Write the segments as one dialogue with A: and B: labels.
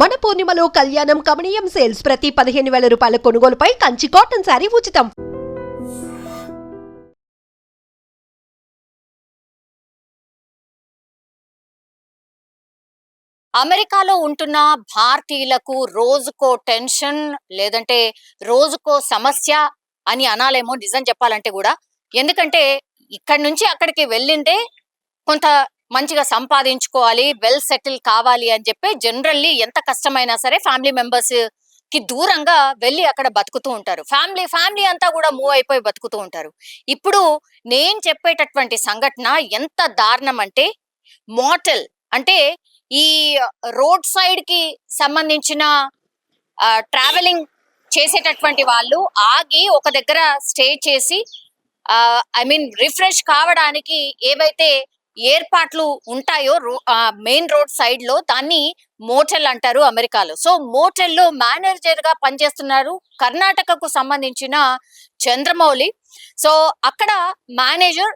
A: మన పూర్ణిమలో కళ్యాణం కమనీయం సేల్స్ ప్రతి పదిహేను వేల రూపాయల కొనుగోలుపై కంచి కాటన్ శారీ ఉచితం.
B: అమెరికాలో ఉంటున్న భారతీయులకు రోజుకో టెన్షన్ లేదంటే రోజుకో సమస్య అని అనాలేమో నిజం చెప్పాలంటే కూడా. ఎందుకంటే ఇక్కడి నుంచి అక్కడికి వెళ్ళిందే కొంత మంచిగా సంపాదించుకోవాలి వెల్ సెటిల్ కావాలి అని చెప్పి జనరల్లీ ఎంత కష్టమైనా సరే ఫ్యామిలీ మెంబర్స్కి దూరంగా వెళ్ళి అక్కడ బతుకుతూ ఉంటారు. ఫ్యామిలీ ఫ్యామిలీ అంతా కూడా మూవ్ అయిపోయి బతుకుతూ ఉంటారు. ఇప్పుడు నేను చెప్పేటటువంటి సంఘటన ఎంత దారుణం అంటే మోటల్ అంటే ఈ రోడ్ సైడ్కి సంబంధించిన ట్రావెలింగ్ చేసేటటువంటి వాళ్ళు ఆగి ఒక దగ్గర స్టే చేసి ఐ మీన్ రిఫ్రెష్ కావడానికి ఏవైతే ఏర్పాట్లు ఉంటాయో మెయిన్ రోడ్ సైడ్లో దాన్ని మోటెల్ అంటారు అమెరికాలో. సో మోటెల్లో మేనేజర్గా పనిచేస్తున్నారు కర్ణాటకకు సంబంధించిన చంద్రమౌళి. సో అక్కడ మేనేజర్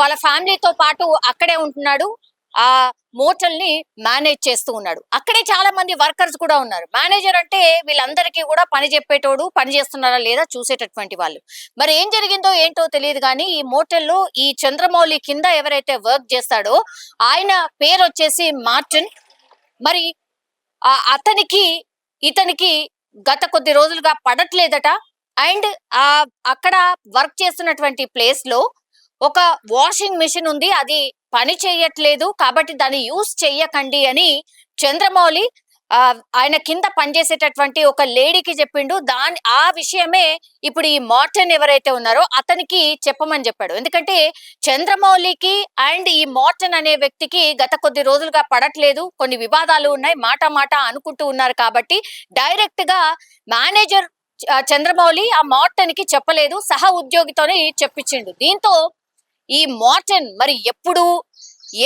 B: వాళ్ళ ఫ్యామిలీతో పాటు అక్కడే ఉంటున్నాడు. ఆ మోటల్ని మేనేజ్ చేస్తూ ఉన్నాడు. అక్కడే చాలా మంది వర్కర్స్ కూడా ఉన్నారు. మేనేజర్ అంటే వీళ్ళందరికీ కూడా పని చెప్పేటోడు పని చేస్తున్నారా లేదా చూసేటటువంటి వాళ్ళు. మరి ఏం జరిగిందో ఏంటో తెలియదు కానీ ఈ మోటల్లో ఈ చంద్రమౌళి కింద ఎవరైతే వర్క్ చేస్తాడో ఆయన పేరు వచ్చేసి మార్టిన్. మరి ఆ అతనికి ఇతనికి గత కొద్ది రోజులుగా పడట్లేదట. అండ్ ఆ అక్కడ వర్క్ చేస్తున్నటువంటి ప్లేస్లో ఒక వాషింగ్ మిషన్ ఉంది. అది పని చేయట్లేదు కాబట్టి దాన్ని యూస్ చెయ్యకండి అని చంద్రమౌళి ఆయన కింద పనిచేసేటటువంటి ఒక లేడీకి చెప్పిండు. దాని ఆ విషయమే ఇప్పుడు ఈ మార్టన్ ఎవరైతే ఉన్నారో అతనికి చెప్పమని చెప్పాడు. ఎందుకంటే చంద్రమౌళికి అండ్ ఈ మార్టన్ అనే వ్యక్తికి గత కొద్ది రోజులుగా పడట్లేదు. కొన్ని వివాదాలు ఉన్నాయి. మాట మాట అనుకుంటూ ఉన్నారు కాబట్టి డైరెక్ట్గా మేనేజర్ చంద్రమౌళి ఆ మార్టన్కి చెప్పలేదు. సహ ఉద్యోగితోనే చెప్పించిండు. దీంతో ఈ మార్టన్ మరి ఎప్పుడు?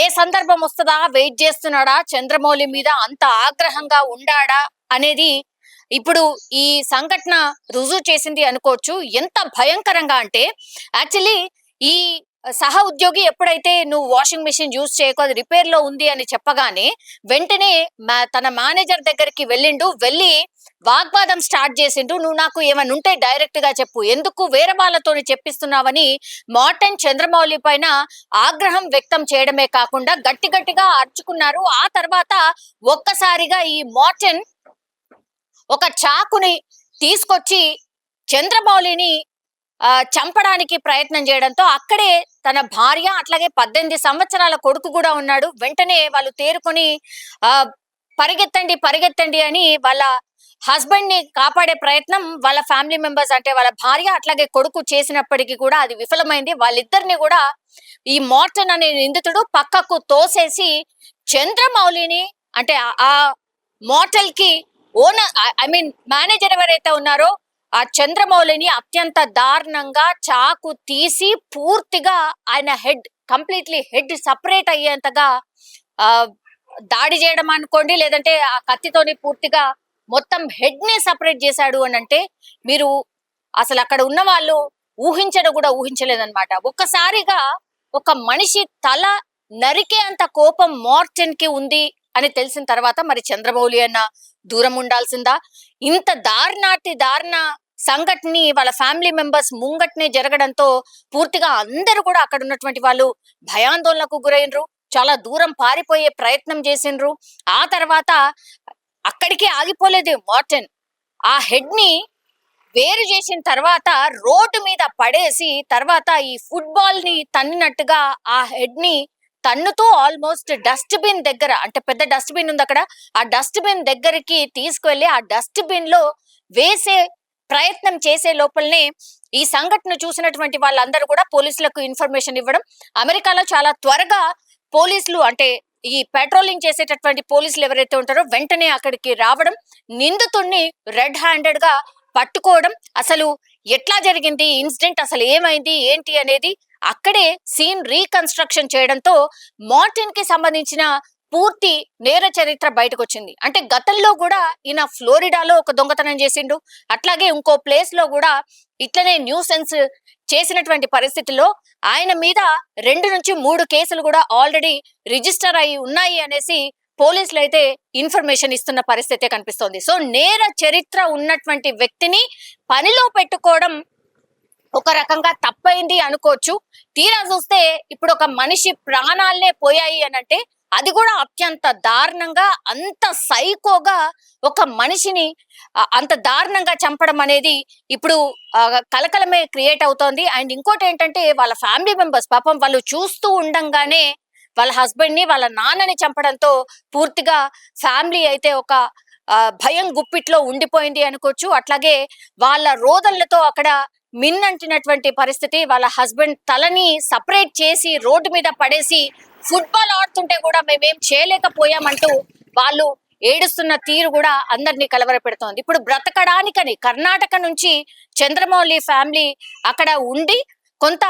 B: ఏ సందర్భం వస్తుందా? వెయిట్ చేస్తున్నాడా? చంద్రమౌళి మీద అంత ఆగ్రహంగా ఉండాడా? అనేది ఇప్పుడు ఈ సంఘటన రుజువు చేసింది అనుకోవచ్చు. ఎంత భయంకరంగా అంటే యాక్చువల్లీ ఈ సహ ఉద్యోగి ఎప్పుడైతే నువ్వు వాషింగ్ మిషన్ యూజ్ చేయకు అది రిపేర్లో ఉంది అని చెప్పగానే వెంటనే తన మేనేజర్ దగ్గరికి వెళ్ళిండు వెళ్ళి వాగ్వాదం స్టార్ట్ చేసిండు. నువ్వు నాకు ఏమైనా ఉంటే డైరెక్ట్గా చెప్పు. ఎందుకు వేరే వాళ్ళతో చెప్పిస్తున్నావని మార్టన్ చంద్రమౌళి పైన ఆగ్రహం వ్యక్తం చేయడమే కాకుండా గట్టి గట్టిగా అర్చుకున్నారు. ఆ తర్వాత ఒక్కసారిగా ఈ మార్టన్ ఒక చాకుని తీసుకొచ్చి చంద్రమౌళిని చంపడానికి ప్రయత్నం చేయడంతో అక్కడే తన భార్య అట్లాగే పద్దెనిమిది సంవత్సరాల కొడుకు కూడా ఉన్నాడు. వెంటనే వాళ్ళు తేరుకొని ఆ పరిగెత్తండి పరిగెత్తండి అని వాళ్ళ హస్బెండ్ని కాపాడే ప్రయత్నం వాళ్ళ ఫ్యామిలీ మెంబర్స్ అంటే వాళ్ళ భార్య అట్లాగే కొడుకు చేసినప్పటికీ కూడా అది విఫలమైంది. వాళ్ళిద్దరిని కూడా ఈ మోర్టన్ అనే నిందితుడు పక్కకు తోసేసి చంద్రమౌళిని అంటే ఆ మోటల్కి ఓనర్ ఐ మీన్ మేనేజర్ ఎవరైతే ఉన్నారో ఆ చంద్రమౌళిని అత్యంత దారుణంగా చాకు తీసి పూర్తిగా ఆయన హెడ్ కంప్లీట్లీ హెడ్ సపరేట్ అయ్యేంతగా ఆ దాడి చేయడం అనుకోండి లేదంటే ఆ కత్తితోని పూర్తిగా మొత్తం హెడ్ని సపరేట్ చేశాడు అని అంటే మీరు అసలు అక్కడ ఉన్న వాళ్ళు ఊహించడం కూడా ఊహించలేదన్నమాట. ఒక్కసారిగా ఒక మనిషి తల నరికే అంత కోపం మార్టన్కి ఉంది అని తెలిసిన తర్వాత మరి చంద్రమౌళి అన్న దూరం ఉండాల్సిందా? ఇంత దారుణాటి దారుణ సంఘటనని వాళ్ళ ఫ్యామిలీ మెంబర్స్ ముంగట్నే జరగడంతో పూర్తిగా అందరూ కూడా అక్కడ ఉన్నటువంటి వాళ్ళు భయాందోళనకు గురైనరు. చాలా దూరం పారిపోయే ప్రయత్నం చేసిండ్రు. ఆ తర్వాత అక్కడికే ఆగిపోలేదు మార్టన్. ఆ హెడ్ని వేరు చేసిన తర్వాత రోడ్డు మీద పడేసి తర్వాత ఈ ఫుట్బాల్ని తన్నినట్టుగా ఆ హెడ్ని తన్నుతూ ఆల్మోస్ట్ డస్ట్ బిన్ దగ్గర అంటే పెద్ద డస్ట్ బిన్ ఉంది అక్కడ ఆ డస్ట్ బిన్ దగ్గరికి తీసుకువెళ్ళి ఆ డస్ట్ బిన్లో వేసే ప్రయత్నం చేసే లోపలనే ఈ సంఘటన చూసినటువంటి వాళ్ళందరూ కూడా పోలీసులకు ఇన్ఫర్మేషన్ ఇవ్వడం అమెరికాలో చాలా త్వరగా పోలీసులు అంటే ఈ పెట్రోలింగ్ చేసేటటువంటి పోలీసులు ఎవరైతే ఉంటారో వెంటనే అక్కడికి రావడం నిందితుడిని రెడ్ హ్యాండెడ్గా పట్టుకోవడం అసలు ఎట్లా జరిగింది ఇన్సిడెంట్ అసలు ఏమైంది ఏంటి అనేది అక్కడే సీన్ రీకన్స్ట్రక్షన్ చేయడంతో మార్టిన్కి సంబంధించిన పూర్తి నేర చరిత్ర బయటకు వచ్చింది అంటే గతంలో కూడా ఈయన ఫ్లోరిడాలో ఒక దొంగతనం చేసిండు. అట్లాగే ఇంకో ప్లేస్లో కూడా ఇట్లనే న్యూసెన్స్ చేసినటువంటి పరిస్థితుల్లో ఆయన మీద రెండు నుంచి మూడు కేసులు కూడా ఆల్రెడీ రిజిస్టర్ అయి ఉన్నాయి అనేసి పోలీసులు అయితే ఇన్ఫర్మేషన్ ఇస్తున్న పరిస్థితే కనిపిస్తోంది. సో నేర చరిత్ర ఉన్నటువంటి వ్యక్తిని పనిలో పెట్టుకోవడం ఒక రకంగా తప్పైంది అనుకోవచ్చు. తీరా చూస్తే ఇప్పుడు ఒక మనిషి ప్రాణాలనే పోయాయి అని అంటే అది కూడా అత్యంత దారుణంగా అంత సైకోగా ఒక మనిషిని అంత దారుణంగా చంపడం అనేది ఇప్పుడు కలకలమే క్రియేట్ అవుతోంది. అండ్ ఇంకోటి ఏంటంటే వాళ్ళ ఫ్యామిలీ మెంబర్స్ పాపం వాళ్ళు చూస్తూ ఉండంగానే వాళ్ళ హస్బెండ్ని వాళ్ళ నాన్నని చంపడంతో పూర్తిగా ఫ్యామిలీ అయితే ఒక భయం గుప్పిట్లో ఉండిపోయింది అనుకోవచ్చు. అట్లాగే వాళ్ళ రోదనలతో అక్కడ మిన్నంటినటువంటి పరిస్థితి. వాళ్ళ హస్బెండ్ తలని సపరేట్ చేసి రోడ్డు మీద పడేసి ఫుట్బాల్ ఆడుతుంటే కూడా మేమేం చేయలేకపోయామంటూ వాళ్ళు ఏడుస్తున్న తీరు కూడా అందరినీ కలవర పెడుతోంది ఇప్పుడు బ్రతకడానికని కర్ణాటక నుంచి చంద్రమౌళి ఫ్యామిలీ అక్కడ ఉండి కొంత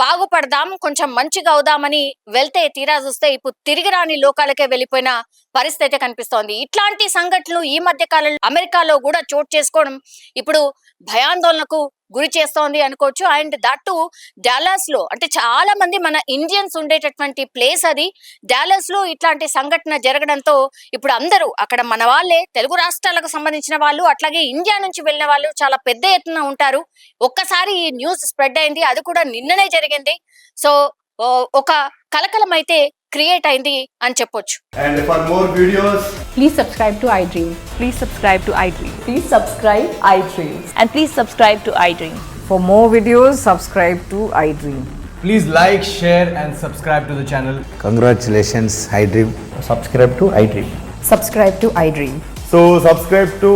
B: బాగుపడదాం కొంచెం మంచిగా అవుదామని వెళ్తే తీరా చూస్తే ఇప్పుడు తిరిగి రాని లోకాలకే వెళ్ళిపోయిన పరిస్థితి అయితే కనిపిస్తోంది. ఇట్లాంటి సంఘటనలు ఈ మధ్య కాలంలో అమెరికాలో కూడా చోటు చేసుకోవడం ఇప్పుడు భయాందోళనకు గురి చేస్తోంది అనుకోవచ్చు. అండ్ దట్టు డాలస్లో అంటే చాలా మంది మన ఇండియన్స్ ఉండేటటువంటి ప్లేస్ అది. డాలస్లో ఇట్లాంటి సంఘటన జరగడంతో ఇప్పుడు అందరూ అక్కడ మన వాళ్ళే తెలుగు రాష్ట్రాలకు సంబంధించిన వాళ్ళు అట్లాగే ఇండియా నుంచి వెళ్ళిన వాళ్ళు చాలా పెద్ద ఎత్తున ఉంటారు. ఒక్కసారి ఈ న్యూస్ స్ప్రెడ్ అయింది. అది కూడా నిన్ననే జరిగింది. సో ఒక కలకలం అయితే క్రియేట్ అయింది అని చెప్పొచ్చు.
C: And for more videos
D: please subscribe to
E: iDream please subscribe to
D: iDream please
E: subscribe iDream and please
D: subscribe to iDream for more
F: videos subscribe to iDream please like share
G: and subscribe
H: to the channel
D: congratulations iDream
C: subscribe to iDream subscribe to
I: iDream so subscribe to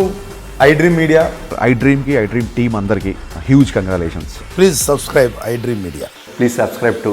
I: iDream media I డ్రీమ్కి I dream team అందరికి huge congratulations
G: please subscribe iDream
H: media please subscribe to